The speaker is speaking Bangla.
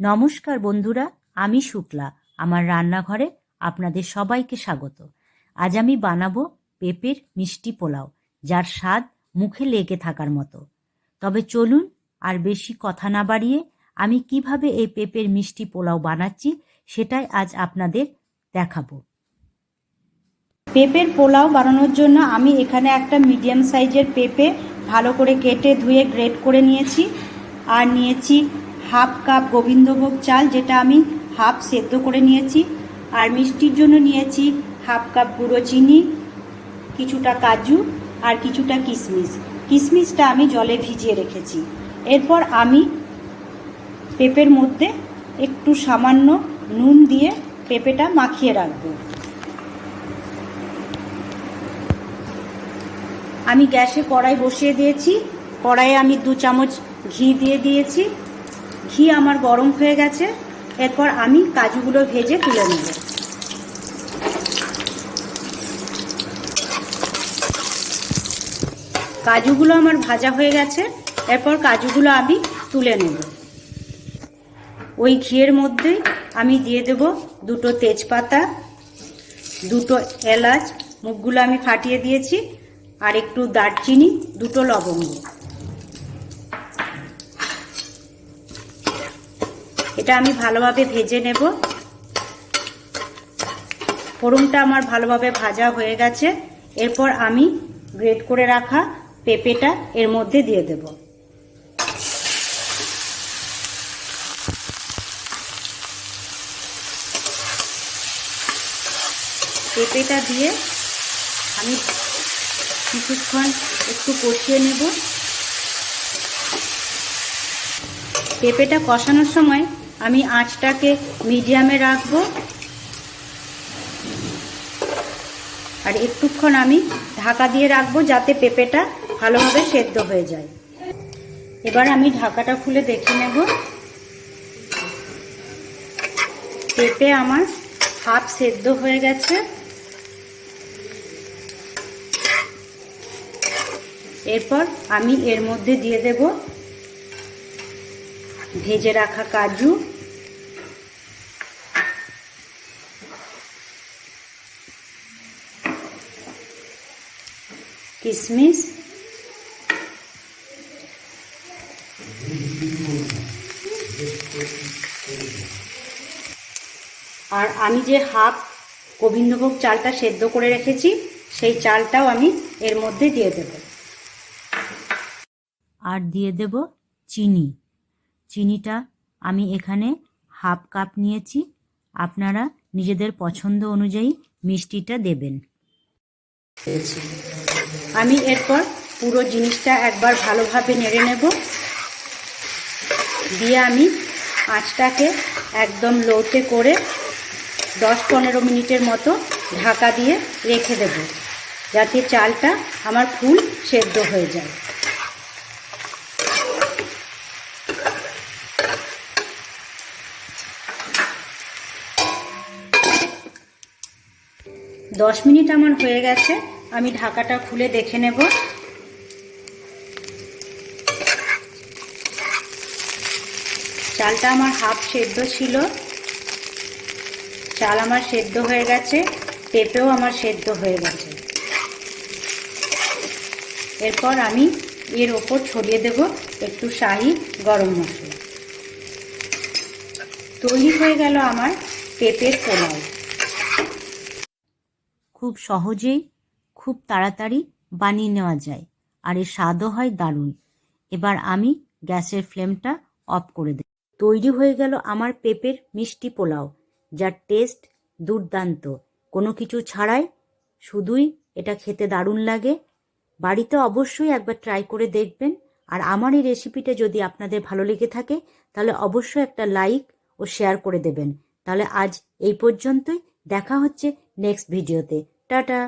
নমস্কার বন্ধুরা, আমি শুক্লা। আমার রান্নাঘরে আপনাদের সবাইকে স্বাগত। আজ আমি বানাবো পেঁপের মিষ্টি পোলাও, যার স্বাদ মুখে লেগে থাকার মতো। তবে চলুন আর বেশি কথা না বাড়িয়ে আমি কীভাবে এই পেঁপের মিষ্টি পোলাও বানাচ্ছি সেটাই আজ আপনাদের দেখাবো। পেঁপের পোলাও বানানোর জন্য আমি এখানে একটা মিডিয়াম সাইজের পেঁপে ভালো করে কেটে ধুয়ে গ্রেট করে নিয়েছি। আর নিয়েছি হাফ কাপ গোবিন্দভোগ চাল, যেটা আমি হাফ সেদ্ধ করে নিয়েছি। আর মিষ্টির জন্য নিয়েছি হাফ কাপ গুঁড়ো চিনি, কিছুটা কাজু, আর কিছুটা কিশমিশ কিশমিশটা আমি জলে ভিজিয়ে রেখেছি। এরপর আমি পেঁপের মধ্যে একটু সামান্য নুন দিয়ে পেঁপেটা মাখিয়ে রাখব। আমি গ্যাসে কড়াই বসিয়ে দিয়েছি। কড়াইয়ে আমি দু চামচ ঘি দিয়ে দিয়েছি। ঘি আমার গরম হয়ে গেছে, এরপর আমি কাজুগুলো ভেজে তুলে নেব। কাজুগুলো আমার ভাজা হয়ে গেছে, এরপর কাজুগুলো আমি তুলে নেব। ওই ঘিয়ের মধ্যে আমি দিয়ে দেব দুটো তেজপাতা, দুটো এলাচ, মুখগুলো আমি ফাটিয়ে দিয়েছি, আর একটু দারচিনি, দুটো লবঙ্গ। এটা আমি ভালোভাবে ভেজে নেব। ফোড়নটা আমার ভালোভাবে ভাজা হয়ে গেছে। এরপর আমি গ্রেট করে রাখা পেঁপেটা এর মধ্যে দিয়ে দেব। পেঁপেটা দিয়ে আমি কিছুক্ষণ একটু কষিয়ে নেব। পেঁপেটা কষানোর সময় আমি আঁচটাকে মিডিয়ামে রাখব। আর একটুক্ষণ আমি ঢাকা দিয়ে রাখব যাতে পেঁপেটা ভালোভাবে সেদ্ধ হয়ে যায়। এবার আমি ঢাকাটা খুলে দেখে নেব। পেঁপে আমার হাফ সেদ্ধ হয়ে গেছে। এরপর আমি এর মধ্যে দিয়ে দেব ভেজে রাখা কাজু। কিশমিশ আর আমি যে হাফ গোবিন্দভোগ চালটা সেদ্ধ করে রেখেছি সেই চালটাও আমি এর মধ্যে দিয়ে দেব। আর দিয়ে দেব চিনি। চিনিটা আমি এখানে হাফ কাপ নিয়েছি। আপনারা নিজেদের পছন্দ অনুযায়ী মিষ্টিটা দেবেন। আমি এরপর পুরো জিনিসটা একবার ভালোভাবে নেড়ে নেব। দিয়ে আমি আঁচটাকে একদম লোতে করে দশ পনেরো মিনিটের মতো ঢাকা দিয়ে রেখে দেব, যাতে চালটা আমার ফুল সেদ্ধ হয়ে যায়। দশ মিনিট আমার হয়ে গেছে। আমি ঢাকাটা খুলে দেখে নেব। চালটা আমার হাফ সেদ্ধ ছিল। চাল আমার সেদ্ধ হয়ে গেছে, পেঁপেও আমার সেদ্ধ হয়ে গেছে। এরপর আমি এর ওপর ছড়িয়ে দেব একটু শাহি গরম মশলা। তৈরি হয়ে গেল আমার পেঁপের পোলাও। খুব সহজেই খুব তাড়াতাড়ি বানিয়ে নেওয়া যায়, আর এর স্বাদও হয় দারুণ। এবার আমি গ্যাসের ফ্লেমটা অফ করে দিই তৈরি হয়ে গেল আমার পেঁপের মিষ্টি পোলাও, যার টেস্ট দুর্দান্ত। কোনো কিছু ছাড়াই শুধুই এটা খেতে দারুণ লাগে। বাড়িতে অবশ্যই একবার ট্রাই করে দেখবেন, আর আমার এই রেসিপিটা যদি আপনাদের ভালো লেগে থাকে, তাহলে অবশ্যই একটা লাইক ও শেয়ার করে দেবেন। তাহলে আজ এই পর্যন্তই, দেখা হচ্ছে নেক্সট ভিডিওতে। টাটা!